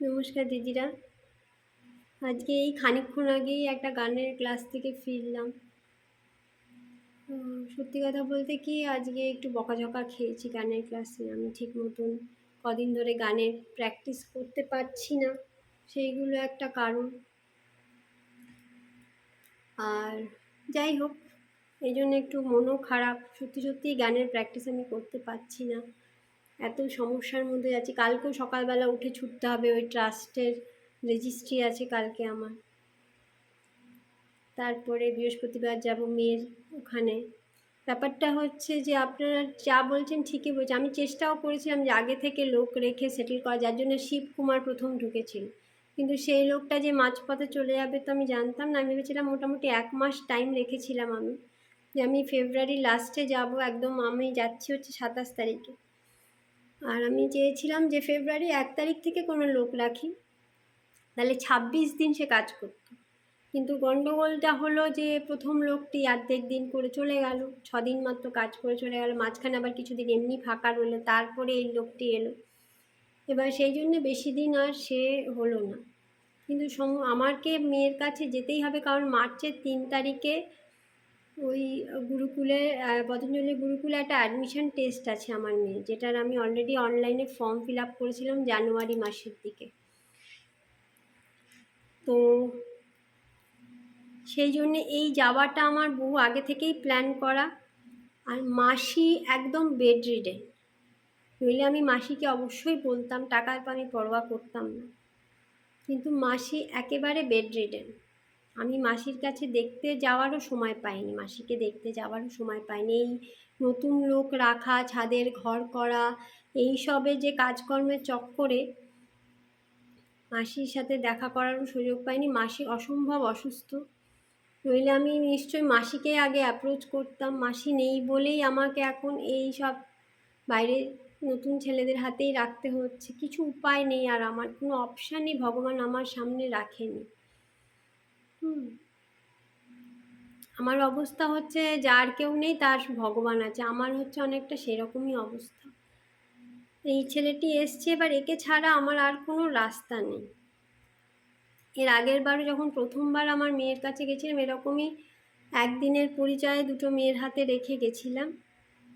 নমস্কার দিদিরা। আজকে এই খানিকক্ষণ আগেই একটা গানের ক্লাস থেকে ফিরলাম। সত্যি কথা বলতে কি, আজকে একটু বকাঝকা খেয়েছি গানের ক্লাসে। আমি ঠিক মতন কদিন ধরে গানের প্র্যাকটিস করতে পারছি না, সেইগুলো একটা কারণ। আর যাই হোক, এই জন্য একটু মনও খারাপ। সত্যি সত্যিই গানের প্র্যাকটিস আমি করতে পারছি না। এত সমস্যার মধ্যে যাচ্ছি কালকেও সকালবেলা উঠে ছুটতে হবে, ওই ট্রাস্টের রেজিস্ট্রি আছে কালকে আমার। তারপরে বৃহস্পতিবার যাব মেয়ের ওখানে। ব্যাপারটা হচ্ছে যে আপনারা যা বলছেন ঠিকই বলছেন আমি চেষ্টাও করেছিলাম যে আগে থেকে লোক রেখে সেটেল করা, যার জন্য শিবকুমার প্রথম ঢুকেছিল। কিন্তু সেই লোকটা যে মাঝপথে চলে যাবে তো আমি জানতাম না। আমি ভেবেছিলাম মোটামুটি এক মাস টাইম রেখেছিলাম আমি। যে আমি ফেব্রুয়ারি লাস্টে যাব, একদম আমি যাচ্ছি হচ্ছে সাতাশ তারিখে। আর আমি চেয়েছিলাম যে ফেব্রুয়ারি এক তারিখ থেকে কোনো লোক রাখি তাহলে ছাব্বিশ দিন সে কাজ করত। কিন্তু গণ্ডগোলটা হলো যে প্রথম লোকটি অর্ধেক দিন করে চলে গেল, ছদিন মাত্র কাজ করে চলে গেল, মাঝখানে আবার কিছুদিন এমনি ফাঁকা রইল, তারপরে এই লোকটি এলো। এবার সেই জন্য বেশি দিন আর সে হলো না। কিন্তু সম আমাকে মেয়ের কাছে যেতেই হবে, কারণ মার্চের তিন তারিখে ওই গুরুকুলে পতঞ্জলি গুরুকুলে একটা অ্যাডমিশান টেস্ট আছে আমার মেয়ে যেটার আমি অলরেডি অনলাইনে ফর্ম ফিল আপ করেছিলাম জানুয়ারি মাসের দিকে। তো সেই জন্য এই যাওয়াটা আমার বহু আগে থেকেই প্ল্যান করা। আর মাসি একদম বেড রিডেন নইলে আমি মাসিকে অবশ্যই বলতাম, টাকার আমি পরোয়া করতাম না। কিন্তু মাসি একেবারে বেড রিডেন আমি মাসির কাছে দেখতে যাওয়ারও সময় পাইনি, মাসিকে দেখতে যাওয়ারও সময় পাইনি। এই নতুন লোক রাখা, ছাদের ঘর করা, এই সবে যে কাজকর্মের চক্করে মাসির সাথে দেখা করারও সুযোগ পাইনি। মাসি অসম্ভব অসুস্থ। নইলে আমি নিশ্চয়ই মাসিকে আগে অ্যাপ্রোচ করতাম। মাসি নেই বলেই আমাকে এখন এই সব বাইরে নতুন ছেলেদের হাতেই রাখতে হচ্ছে। কিছু উপায় নেই আর আমার, কোনো অপশানই ভগবান আমার সামনে রাখেনি। হুম। আমার অবস্থা হচ্ছে যার কেউ নেই, তার ভগবান আছে। আমার হচ্ছে অনেকটা সেরকমই অবস্থা। এই ছেলেটি এসছে, এবার একে ছাড়া আমার আর কোনো রাস্তা নেই। এর আগের বারে যখন প্রথমবার আমার মেয়ের কাছে গেছিলাম, এরকমই একদিনের পরিচয়ে দুটো মেয়ের হাতে রেখে গেছিলাম।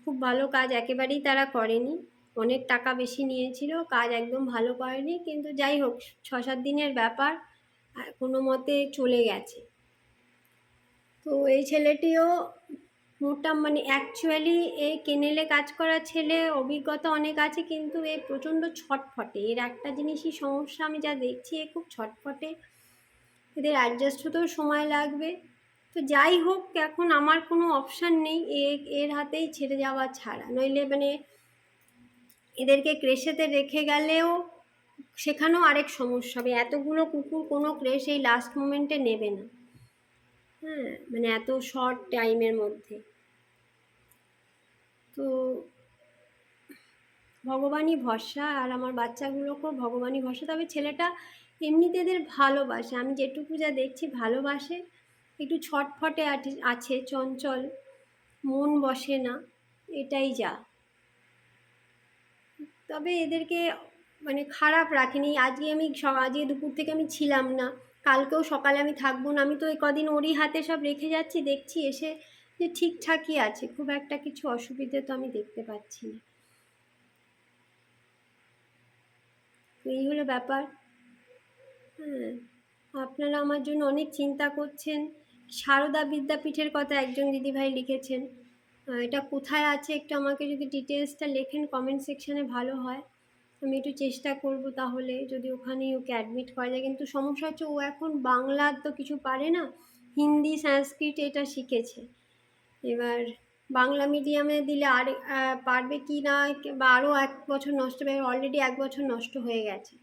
খুব ভালো কাজ একেবারেই তারা করেনি। অনেক টাকা বেশি নিয়েছিল, কাজ একদম ভালো করেনি। কিন্তু যাই হোক ছ সাত দিনের ব্যাপার। কোনো মতে চলে গেছে। তো এই ছেলেটিও মোটা মানে অ্যাকচুয়ালি এ কেনেলে কাজ করা ছেলে, অভিজ্ঞতা অনেক আছে কিন্তু এ প্রচণ্ড ছটফটে। এর একটা জিনিসই সমস্যা, আমি যা দেখছি এ খুব ছটফটে। এদের অ্যাডজাস্ট হতেও সময় লাগবে। তো যাই হোক, এখন আমার কোনো অপশান নেই এ, এর হাতেই ছেড়ে যাওয়া ছাড়া। নইলে মানে এদেরকে ক্রেশেতে রেখে গেলেও সেখানেও আরেক সমস্যা হবে এতগুলো কুকুর কোনো ক্রেশ এই লাস্ট মোমেন্টে নেবে না। হ্যাঁ মানে এত শর্ট টাইমের মধ্যে। তো ভগবানই ভরসা, আর আমার বাচ্চাগুলোকেও ভগবানই ভরসা। তবে ছেলেটা এমনিতে এদের ভালোবাসে, আমি যেটুকু যা দেখছি ভালোবাসে। একটু ছটফটে আছে, চঞ্চল, মন বসে না, এটাই যা। তবে এদেরকে মানে খারাপ রাখিনি। আজকে আমি আজকে দুপুর থেকে আমি ছিলাম না। কালকেও সকালে আমি থাকব না। আমি তো এই কদিন ওরই হাতে সব রেখে যাচ্ছি, দেখছি এসে যে ঠিকঠাকই আছে। খুব একটা কিছু অসুবিধে তো আমি দেখতে পাচ্ছি না। এই হলো ব্যাপার। হ্যাঁ আপনারা আমার জন্য অনেক চিন্তা করছেন। সারদা বিদ্যাপীঠের কথা একজন দিদিভাই লিখেছেন। এটা কোথায় আছে? একটু আমাকে যদি ডিটেলসটা লেখেন কমেন্ট সেকশানে ভালো হয়। আমি একটু চেষ্টা করব তাহলে, যদি ওখানেই ওকে অ্যাডমিট করা যায়। কিন্তু সমস্যা হচ্ছে ও এখন বাংলার তো কিছু পারে না, হিন্দি, সংস্কৃত এটা শিখেছে। এবার বাংলা মিডিয়ামে দিলে আর পারবে কি না, বা আরও এক বছর নষ্ট হবে অলরেডি এক বছর নষ্ট হয়ে গেছে।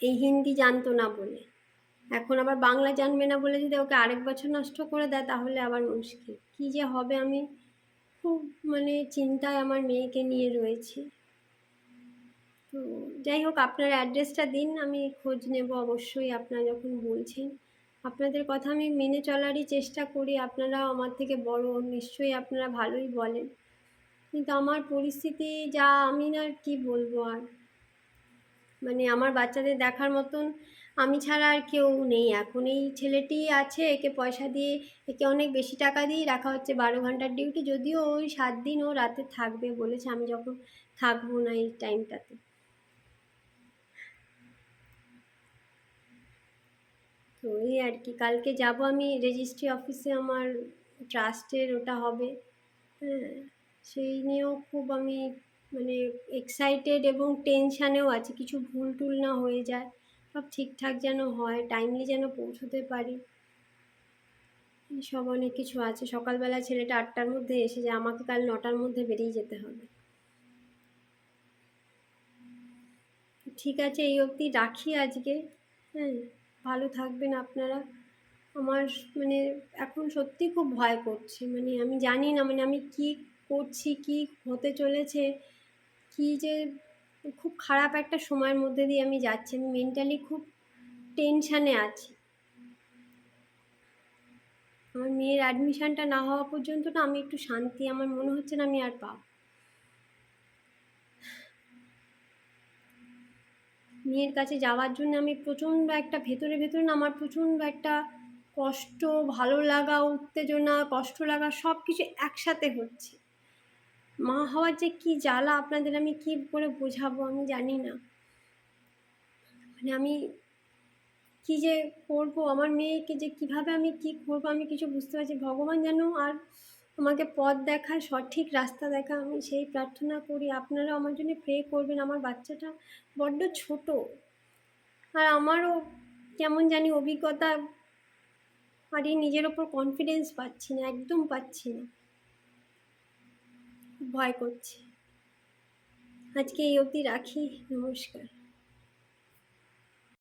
এই হিন্দি জানতো না বলে। এখন আবার বাংলা জানবে না বলে যদি ওকে আরেক বছর নষ্ট করে দেয়, তাহলে আবার মুশকিল। কী যে হবে আমি, খুব মানে চিন্তায় আমার মেয়েকে নিয়ে রয়েছি। যাই হোক, আপনার অ্যাড্রেসটা দিন, আমি খোঁজ নেব অবশ্যই আপনারা যখন বলছেন। আপনাদের কথা আমি মেনে চলারই চেষ্টা করি, আপনারাও আমার থেকে বড়, নিশ্চয়ই আপনারা ভালোই বলেন। কিন্তু আমার পরিস্থিতি যা, আমি না আর কি বলব আর। মানে আমার বাচ্চাদের দেখার মতন আমি ছাড়া আর কেউ নেই। এখন এই ছেলেটিই আছে, একে পয়সা দিয়ে, একে অনেক বেশি টাকা দিয়ে রাখা হচ্ছে, বারো ঘণ্টার ডিউটি যদিও ওই সাত দিন ও রাতে থাকবে বলেছে। আমি যখন থাকব না এই টাইমটাতে তো এই আর কি। কালকে যাব আমি রেজিস্ট্রি অফিসে আমার ট্রাস্টের ওটা হবে। হ্যাঁ সেই নিয়েও খুব আমি মানে এক্সাইটেড এবং টেনশানেও আছি। কিছু ভুল টুল না হয়ে যায়। সব ঠিকঠাক যেন হয় টাইমলি যেন পৌঁছতে পারি। সব অনেক কিছু আছে। সকালবেলা ছেলেটা আটটার মধ্যে এসে যায়। আমাকে কাল নটার মধ্যে বেরিয়ে যেতে হবে। ঠিক আছে, এই অবধি রাখি আজকে। হ্যাঁ। ভালো থাকবেন আপনারা। আমার মানে এখন সত্যি খুব ভয় করছে। মানে আমি জানি না মানে আমি কি করছি, কি হতে চলেছে, কি যে খুব খারাপ একটা সময়ের মধ্যে দিয়ে আমি যাচ্ছি। আমি মেন্টালি খুব টেনশানে আছি। আমার মেয়ের অ্যাডমিশানটা না হওয়া পর্যন্ত না আমি একটু শান্তি, আমার মনে হচ্ছে না আমি আর পাব। মেয়ের কাছে যাওয়ার জন্য আমি প্রচণ্ড একটা ভেতরে ভেতরে না আমার প্রচণ্ড একটা কষ্ট, ভালো লাগা, উত্তেজনা, কষ্ট লাগা সব কিছু একসাথে হচ্ছে। মা হওয়ার যে কী জ্বালা আপনাদের আমি কী করে বোঝাবো আমি জানি না। মানে আমি কী যে করব, আমার মেয়েকে যে কীভাবে আমি কী করব আমি কিছু বুঝতে পারছি ভগবান যেন আর আমাকে পথ দেখায় সঠিক রাস্তা দেখা, আমি সেই প্রার্থনা করি। আপনারা আমার জন্য প্রে করবেন। আমার বাচ্চাটা বড্ড ছোট। আর আমারও কেমন জানি অভিজ্ঞতা, আর এই নিজের ওপর কনফিডেন্স পাচ্ছি না, একদম পাচ্ছি না। ভয় করছে। আজকে এই অবধি রাখি। নমস্কার।